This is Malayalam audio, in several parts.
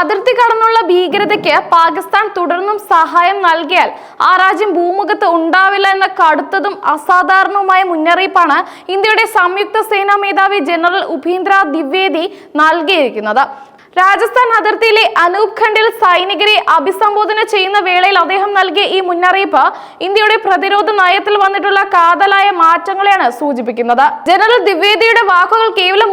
അതിർത്തി കടന്നുള്ള ഭീകരതയ്ക്ക് പാകിസ്ഥാൻ തുടർന്നും സഹായം നൽകിയാൽ ആ രാജ്യം ഭൂമുഖത്ത് ഉണ്ടാവില്ല എന്ന കടുത്തതും അസാധാരണവുമായ മുന്നറിയിപ്പാണ് ഇന്ത്യയുടെ സംയുക്ത സേനാ മേധാവി ജനറൽ ഉപേന്ദ്ര ദ്വിവേദി നൽകിയിരിക്കുന്നത്. രാജസ്ഥാൻ അതിർത്തിയിലെ അനൂപ് ഖണ്ഡിൽ സൈനികരെ അഭിസംബോധന ചെയ്യുന്ന വേളയിൽ അദ്ദേഹം നൽകിയ ഈ മുന്നറിയിപ്പ് ഇന്ത്യയുടെ പ്രതിരോധ നയത്തിൽ വന്നിട്ടുള്ള കാതലായ മാറ്റങ്ങളെയാണ് സൂചിപ്പിക്കുന്നത്. ജനറൽ ദ്വിവേദിയുടെ വാക്കുകൾ കേവലം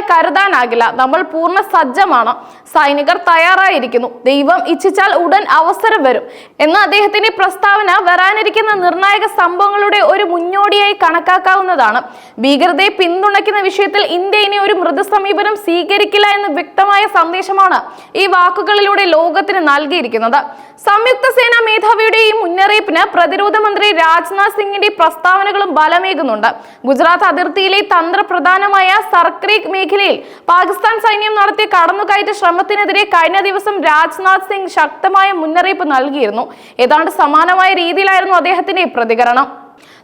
മുന്നറിയിപ്പുകളായി കരുതാനാകില്ല. നമ്മൾ പൂർണ സജ്ജമാണ്. സൈനികർ തയ്യാറായിരിക്കുന്നു. ദൈവം ഇച്ഛിച്ചാൽ ഉടൻ അവസരം വരും. എന്ന അദ്ദേഹത്തിന്റെ പ്രസ്താവന വരാനിരിക്കുന്ന നിർണായക സംഭവങ്ങളുടെ ഒരു മുന്നോടിയായി കണക്കാക്കാവുന്നതാണ്. ഭീകരതയെ പിന്തുണയ്ക്കുന്ന വിഷയത്തിൽ ഇന്ത്യ ഇനി ഒരു മൃദുസമീപനം സ്വീകരിക്കില്ല എന്ന് വ്യക്തമായ സന്ദേശമാണ് ഈ വാക്കുകളിലൂടെ ലോകത്തിന് നൽകിയിരിക്കുന്നത്. സംയുക്ത സേനാ മേധാവിയുടെ ഈ മുന്നറിയിപ്പിന് പ്രതിരോധ മന്ത്രി രാജ്നാഥ് സിംഗിന്റെ പ്രസ്താവനകളും ബലമേകുന്നുണ്ട്. ഗുജറാത്ത് അതിർത്തിയിലെ തന്ത്രപ്രധാനമായ സർക്രീക് മേഖലയിൽ പാകിസ്ഥാൻ സൈന്യം നടത്തിയ കടന്നുകയറ്റ ശ്രമത്തിനെതിരെ കഴിഞ്ഞ ദിവസം രാജ്നാഥ് സിംഗ് ശക്തമായ മുന്നറിയിപ്പ് നൽകിയിരുന്നു. ഏതാണ്ട് സമാനമായ രീതിയിലായിരുന്നു അദ്ദേഹത്തിന്റെ പ്രതികരണം.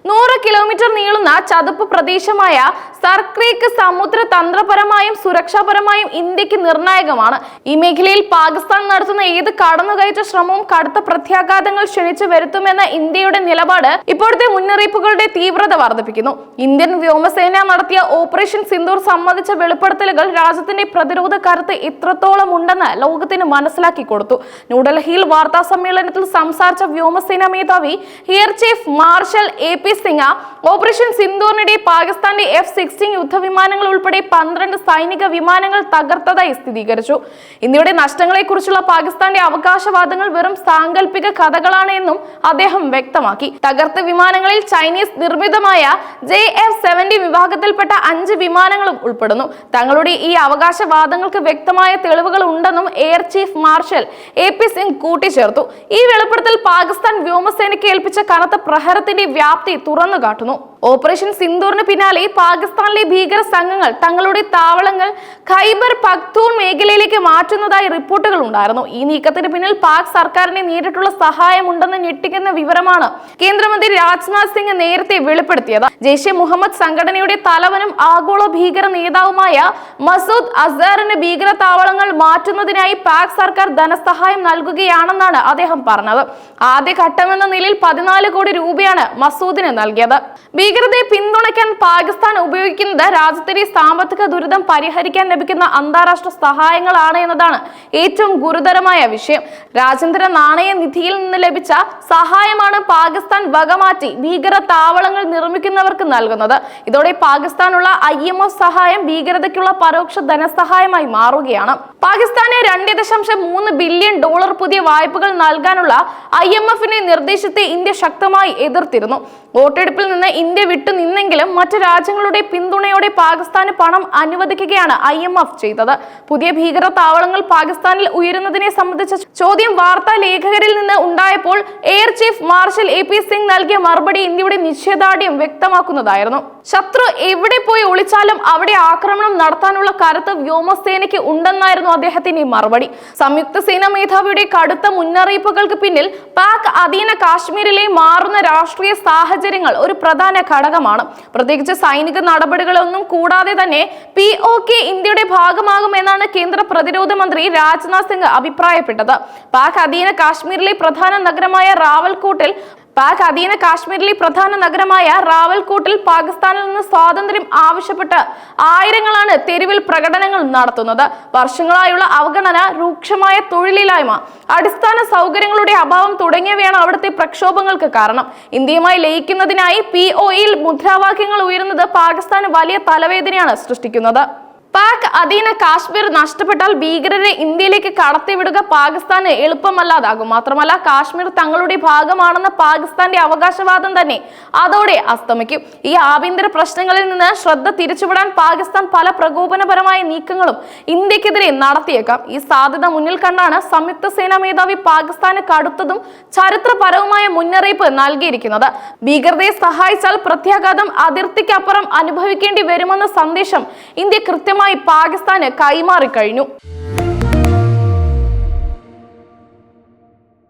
നൂറ് കിലോമീറ്റർ നീളുന്ന ചതുപ്പ് പ്രദേശമായ സർക്രീക്ക് സമുദ്ര തന്ത്രപരമായും സുരക്ഷാപരമായും ഇന്ത്യയ്ക്ക് നിർണായകമാണ്. ഈ മേഖലയിൽ പാകിസ്ഥാൻ നടത്തുന്ന ഏത് കടന്നുകയറ്റ ശ്രമവും കടുത്ത പ്രത്യാഘാതങ്ങൾ ക്ഷണിച്ചു വരുത്തുമെന്ന ഇന്ത്യയുടെ നിലപാട് ഇപ്പോഴത്തെ മുന്നറിയിപ്പുകളുടെ തീവ്രത വർദ്ധിപ്പിക്കുന്നു. ഇന്ത്യൻ വ്യോമസേന നടത്തിയ ഓപ്പറേഷൻ സിന്ദൂർ സംബന്ധിച്ച വെളിപ്പെടുത്തലുകൾ രാജ്യത്തിന്റെ പ്രതിരോധ കരുത്ത് ഇത്രത്തോളം ഉണ്ടെന്ന് ലോകത്തിന് മനസ്സിലാക്കി കൊടുത്തു. ന്യൂഡൽഹിയിൽ വാർത്താ സമ്മേളനത്തിൽ സംസാരിച്ച വ്യോമസേന മേധാവി air chief marshal A P Singh operation സിന്ദൂറിനിടെ പാകിസ്ഥാന്റെ എഫ് സിക്സ്റ്റീൻ യുദ്ധവിമാനങ്ങൾ ഉൾപ്പെടെ പന്ത്രണ്ട് സൈനിക വിമാനങ്ങൾ തകർത്തതായി സ്ഥിരീകരിച്ചു. ഇന്ത്യയുടെ നഷ്ടങ്ങളെക്കുറിച്ചുള്ള പാകിസ്ഥാന്റെ അവകാശവാദങ്ങൾ വെറും സാങ്കല്പിക കഥകളാണ് എന്നും അദ്ദേഹം വ്യക്തമാക്കി. തകർത്ത വിമാനങ്ങളിൽ ചൈനീസ് നിർമ്മിതമായ ജെ എഫ് സെവന്റി വിഭാഗത്തിൽപ്പെട്ട അഞ്ച് വിമാനങ്ങളും ഉൾപ്പെടുന്നു. തങ്ങളുടെ ഈ അവകാശവാദങ്ങൾക്ക് വ്യക്തമായ തെളിവുകൾ ഉണ്ടെന്നും air chief marshal A P Singh കൂട്ടിച്ചേർത്തു. ഈ വെളിപ്പെടുത്തൽ പാകിസ്ഥാൻ വ്യോമസേനയ്ക്ക് ഏൽപ്പിച്ച കനത്ത പ്രഹരത്തിന്റെ വ്യാപ്തി തുറന്നു കാട്ടുന്നു. ഓപ്പറേഷൻ സിന്ദൂറിന് പിന്നാലെ പാകിസ്ഥാനിലെ ഭീകര സംഘങ്ങൾ തങ്ങളുടെ താവളങ്ങൾ ഖൈബർ പക്തൂൺ മേഖലയിലേക്ക് മാറ്റുന്നതായി റിപ്പോർട്ടുകൾ ഉണ്ടായിരുന്നു. ഈ നീക്കത്തിന് പിന്നിൽ പാക് സർക്കാരിനെ നേരിട്ടുള്ള സഹായമുണ്ടെന്ന് ഞെട്ടിക്കുന്ന വിവരമാണ് കേന്ദ്രമന്ത്രി രാജ്നാഥ് സിംഗ് നേരത്തെ വെളിപ്പെടുത്തിയത്. ജെയ്ഷെ മുഹമ്മദ് സംഘടനയുടെ തലവനും ആഗോള ഭീകര നേതാവുമായ മസൂദ് അസറിന് ഭീകര താവളങ്ങൾ മാറ്റുന്നതിനായി പാക് സർക്കാർ ധനസഹായം നൽകുകയാണെന്നാണ് അദ്ദേഹം പറഞ്ഞത്. ആദ്യ ഘട്ടമെന്ന നിലയിൽ പതിനാല് കോടി രൂപയാണ് മസൂദിന് നൽകിയത്. ഭീകരതയെ പിന്തുണയ്ക്കാൻ പാകിസ്ഥാൻ ഉപയോഗിക്കുന്നത് രാജ്യത്തിന്റെ സാമ്പത്തിക ദുരിതം പരിഹരിക്കാൻ ലഭിക്കുന്ന അന്താരാഷ്ട്ര സഹായങ്ങളാണ് എന്നതാണ് ഏറ്റവും ഗുരുതരമായ വിഷയം. രാജ്യാന്തര നാണയ നിധിയിൽ നിന്ന് ലഭിച്ച സഹായമാണ് പാകിസ്ഥാൻ വകമാറ്റി ഭീകര താവളങ്ങൾ നിർമ്മിക്കുന്നവർക്ക് നൽകുന്നത്. ഇതോടെ പാകിസ്ഥാനുള്ള ഐ എം സഹായം ഭീകരതയ്ക്കുള്ള പരോക്ഷ ധനസഹായമായി മാറുകയാണ്. പാകിസ്ഥാന് രണ്ട് ദശാംശം മൂന്ന് ബില്യൺ ഡോളർ പുതിയ വായ്പകൾ നൽകാനുള്ള ഐ എം എഫിന്റെ നിർദ്ദേശത്തെ ഇന്ത്യ ശക്തമായി എതിർത്തിരുന്നു. വോട്ടെടുപ്പിൽ നിന്ന് ഇന്ത്യ വിട്ടു നിന്നെങ്കിലും മറ്റു രാജ്യങ്ങളുടെ പിന്തുണയോടെ പാകിസ്ഥാന് പണം അനുവദിക്കുകയാണ് ഐ എം എഫ് ചെയ്തത്. പുതിയ ഭീകര താവളങ്ങൾ പാകിസ്ഥാനിൽ ഉയരുന്നതിനെ സംബന്ധിച്ച ചോദ്യം വാർത്താ ലേഖകരിൽ നിന്ന് ഉണ്ടായപ്പോൾ air chief marshal A P Singh നൽകിയ മറുപടി ഇന്ത്യയുടെ നിശ്ചയദാർഢ്യം വ്യക്തമാക്കുന്നതായിരുന്നു. ശത്രു എവിടെ പോയി ഒളിച്ചാലും അവിടെ ആക്രമണം നടത്താനുള്ള കരുത്ത് വ്യോമസേനയ്ക്ക് ഉണ്ടെന്നായിരുന്നു അദ്ദേഹത്തിന്റെ മറുപടി. സംയുക്ത സേനാ മേധാവിയുടെ കടുത്ത മുന്നറിയിപ്പുകൾക്ക് പിന്നിൽ പാക് അധീന കാശ്മീരിലെ മാറുന്ന രാഷ്ട്രീയ സാഹചര്യങ്ങൾ ഒരു പ്രധാന ഘടകമാണ്. പ്രത്യേകിച്ച് സൈനിക നടപടികളൊന്നും കൂടാതെ തന്നെ പി ഒ കെ ഇന്ത്യയുടെ ഭാഗമാകുമെന്നാണ് കേന്ദ്ര പ്രതിരോധ മന്ത്രി രാജ്നാഥ് സിംഗ് അഭിപ്രായപ്പെട്ടത്. പാക് അധീന കാശ്മീരിലെ പ്രധാന നഗരമായ റാവൽകോട്ടിൽ പാക് അധീന കാശ്മീരിലെ പ്രധാന നഗരമായ റാവൽകോട്ടിൽ പാകിസ്ഥാനിൽ നിന്ന് സ്വാതന്ത്ര്യം ആവശ്യപ്പെട്ട് ആയിരങ്ങളാണ് തെരുവിൽ പ്രകടനങ്ങൾ നടത്തുന്നത്. വർഷങ്ങളായുള്ള അവഗണന രൂക്ഷമായ തൊഴിലില്ലായ്മ അടിസ്ഥാന സൗകര്യങ്ങളുടെ അഭാവം തുടങ്ങിയവയാണ് അവിടുത്തെ പ്രക്ഷോഭങ്ങൾക്ക് കാരണം. ഇന്ത്യയുമായി ലയിക്കുന്നതിനായി പി ഒയിൽ മുദ്രാവാക്യങ്ങൾ ഉയരുന്നത് പാകിസ്ഥാന് വലിയ തലവേദനയാണ് സൃഷ്ടിക്കുന്നത്. പാക് അധീന കാശ്മീർ നഷ്ടപ്പെട്ടാൽ ഭീകരരെ ഇന്ത്യയിലേക്ക് കടത്തിവിടുക പാകിസ്ഥാന് എളുപ്പമല്ലാതാകും. മാത്രമല്ല കാശ്മീർ തങ്ങളുടെ ഭാഗമാണെന്ന പാകിസ്ഥാന്റെ അവകാശവാദം തന്നെ അതോടെ അസ്തമിക്കും. ഈ ആഭ്യന്തര പ്രശ്നങ്ങളിൽ നിന്ന് ശ്രദ്ധ തിരിച്ചുവിടാൻ പാകിസ്ഥാൻ പല പ്രകോപനപരമായ നീക്കങ്ങളും ഇന്ത്യക്കെതിരെ നടത്തിയേക്കാം. ഈ സാധ്യത മുന്നിൽ കണ്ടാണ് സംയുക്ത സേനാ മേധാവി പാകിസ്ഥാന് കടുത്തതും ചരിത്രപരവുമായ മുന്നറിയിപ്പ് നൽകിയിരിക്കുന്നത്. ഭീകരതയെ സഹായിച്ചാൽ പ്രത്യാഘാതം അതിർത്തിക്കപ്പുറം അനുഭവിക്കേണ്ടി വരുമെന്ന സന്ദേശം ഇന്ത്യ കൃത്യമായി പാകിസ്ഥാന് കൈമാറി കഴിഞ്ഞു